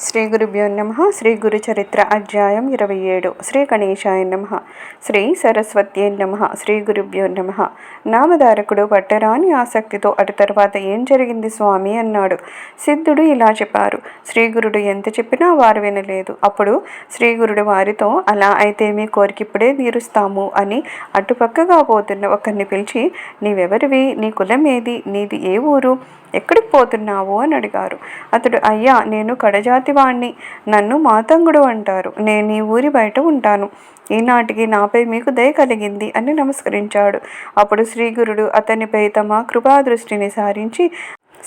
శ్రీ గురుభ్యో నమ. శ్రీ గురు చరిత్ర అధ్యాయం ఇరవై ఏడు. శ్రీ గణేశాయ నమ. శ్రీ సరస్వతి నమ. శ్రీ గురుభ్యో నమ. నామధారకుడు పట్టరాని ఆసక్తితో అటు తర్వాత ఏం జరిగింది స్వామి అన్నాడు. సిద్ధుడు ఇలా చెప్పారు. శ్రీ గురుడు ఎంత చెప్పినా వారు వినలేదు. అప్పుడు శ్రీ గురుడు వారితో అలా అయితే మీ కోరికిప్పుడే తీరుస్తాము అని అటుపక్కగా పోతున్న ఒకరిని పిలిచి నీవెవరివి? నీ కులం ఏది? నీది ఏ ఊరు? ఎక్కడికి పోతున్నావు? అని అడిగారు. అతడు అయ్యా నేను కడజాతి వాణ్ణి నన్ను మాతంగుడు అంటారు. నేను ఈ ఊరి బయట ఉంటాను. ఈనాటికి నాపై మీకు దయ కలిగింది అని నమస్కరించాడు. అప్పుడు శ్రీగురుడు అతనిపై తమ కృపాదృష్టిని సారించి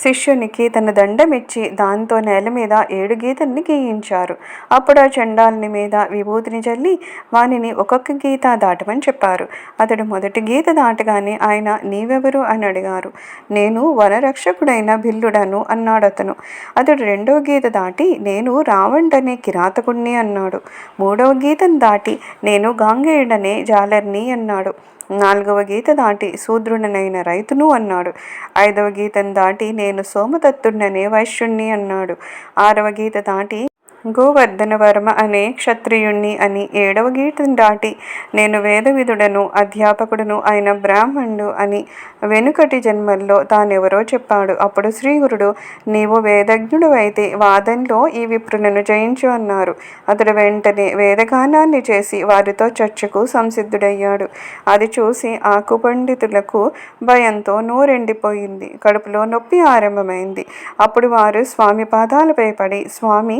శిష్యునికి తన దండమిచ్చి దాంతో నేల మీద ఏడు గీతల్ని గీయించారు. అప్పుడు ఆ చండాలని మీద విభూతిని చల్లి వానిని ఒక్కొక్క గీత దాటమని చెప్పారు. అతడు మొదటి గీత దాటగానే ఆయన నీవెవరు? అని అడిగారు. నేను వనరక్షకుడైన బిల్లుడను అన్నాడు అతను. అతడు రెండవ గీత దాటి నేను రావణ్డనే కిరాతకుణ్ణి అన్నాడు. మూడవ గీతను దాటి నేను గాంగేయుడనే జాలర్ని అన్నాడు. నాలుగవ గీత దాటి శూద్రుడనైన రైతును అన్నాడు. ఐదవ గీతను దాటి నేను సోమదత్తుడనే వైశ్యుణ్ణి అన్నాడు. ఆరవ గీత దాటి గోవర్ధన వర్మ అనే క్షత్రియుణ్ణి అని ఏడవ గీతం దాటి నేను వేదవిధుడను అధ్యాపకుడును అయిన బ్రాహ్మణుడు అని వెనుకటి జన్మల్లో తానెవరో చెప్పాడు. అప్పుడు శ్రీగురుడు నీవు వేదజ్ఞుడు అయితే వాదంలో ఈ విప్రులను జయించు అన్నారు. అతడు వెంటనే వేదగానాన్ని చేసి వారితో చర్చకు సంసిద్ధుడయ్యాడు. అది చూసి ఆకు పండితులకు భయంతో నోరెండిపోయింది. కడుపులో నొప్పి ఆరంభమైంది. అప్పుడు వారు స్వామి పాదాలపై పడి స్వామి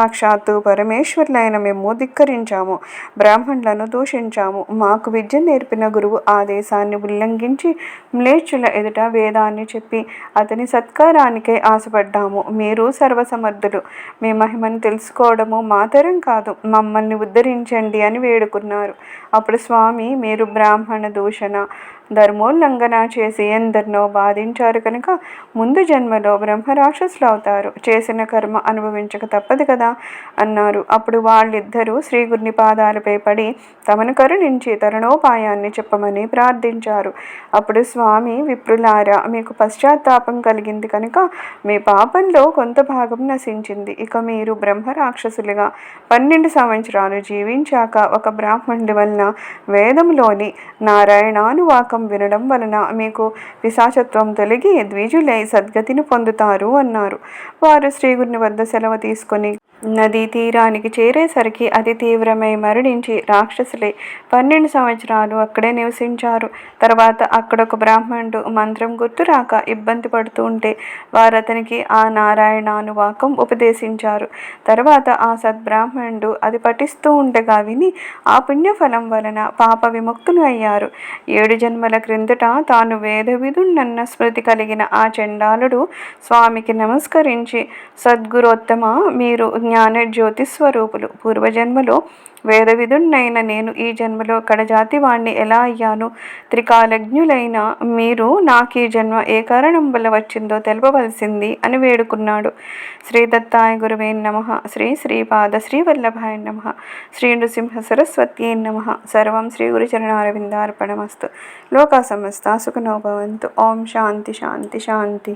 సాక్షాత్తు పరమేశ్వరులైన మేము ధిక్కరించాము బ్రాహ్మణులను దూషించాము. మాకు విద్య నేర్పిన గురువు ఆదేశాన్ని ఉల్లంఘించి మ్లేచ్చుల ఎదుట వేదాన్ని చెప్పి అతని సత్కారానికే ఆశపడ్డాము. మీరు సర్వసమర్థులు. మీ మహిమను తెలుసుకోవడము మాతరం కాదు మమ్మల్ని ఉద్ధరించండి అని వేడుకున్నారు. అప్పుడు స్వామి మీరు బ్రాహ్మణ దూషణ ధర్మోల్లంఘన చేసి ఎందరినో బాధించారు కనుక ముందు జన్మలో బ్రహ్మరాక్షసులు అవుతారు. చేసిన కర్మ అనుభవించక తప్పదు కదా అన్నారు. అప్పుడు వాళ్ళిద్దరూ శ్రీగురిని పాదాలపై పడి తమను కరుణించి తరుణోపాయాన్ని చెప్పమని ప్రార్థించారు. అప్పుడు స్వామి విప్రులారా మీకు పశ్చాత్తాపం కలిగింది కనుక మీ పాపంలో కొంత భాగం నశించింది. ఇక మీరు బ్రహ్మరాక్షసులుగా పన్నెండు సంవత్సరాలు జీవించాక ఒక బ్రాహ్మణుడి వలన వేదంలోని నారాయణానువాకం వినడం వలన మీకు పిశాచత్వం తొలగి ద్విజులై సద్గతిని పొందుతారు అన్నారు. వారు శ్రీగురిని వద్ద సెలవు తీసుకొని నదీ తీరానికి చేరేసరికి అతి తీవ్రమై మరణించి రాక్షసులే పన్నెండు సంవత్సరాలు అక్కడే నివసించారు. తర్వాత అక్కడ ఒక బ్రాహ్మణుడు మంత్రం గుర్తురాక ఇబ్బంది పడుతూ ఉంటే వారు అతనికి ఆ నారాయణానువాకం ఉపదేశించారు. తర్వాత ఆ సద్బ్రాహ్మణుడు అది పఠిస్తూ ఉండగా విని ఆ పుణ్యఫలం వలన పాప విముక్తులు అయ్యారు. ఏడు జన్మల క్రిందట తాను వేదవిధున్నన్న స్మృతి కలిగిన ఆ చండాలుడు స్వామికి నమస్కరించి సద్గురోత్తమ మీరు జ్ఞాన జ్యోతి స్వరూపులు. పూర్వజన్మలో వేదవిధుణ్ణైన నేను ఈ జన్మలో కడజాతి వాణ్ణి ఎలా అయ్యాను? త్రికాలజ్ఞులైన మీరు నాకు ఈ జన్మ ఏ కారణం వల్ల వచ్చిందో తెలపవలసింది అని వేడుకున్నాడు. శ్రీ దత్తాయ గురువే నమ. శ్రీ శ్రీపాద శ్రీ వల్లభాయ నమ. శ్రీ నృసింహ సరస్వతి నమ. సర్వం శ్రీ గురుచరణారవిందార్పణమస్తు. లోకా సమస్త సుఖనోభవంతు ఓం శాంతి శాంతి శాంతి.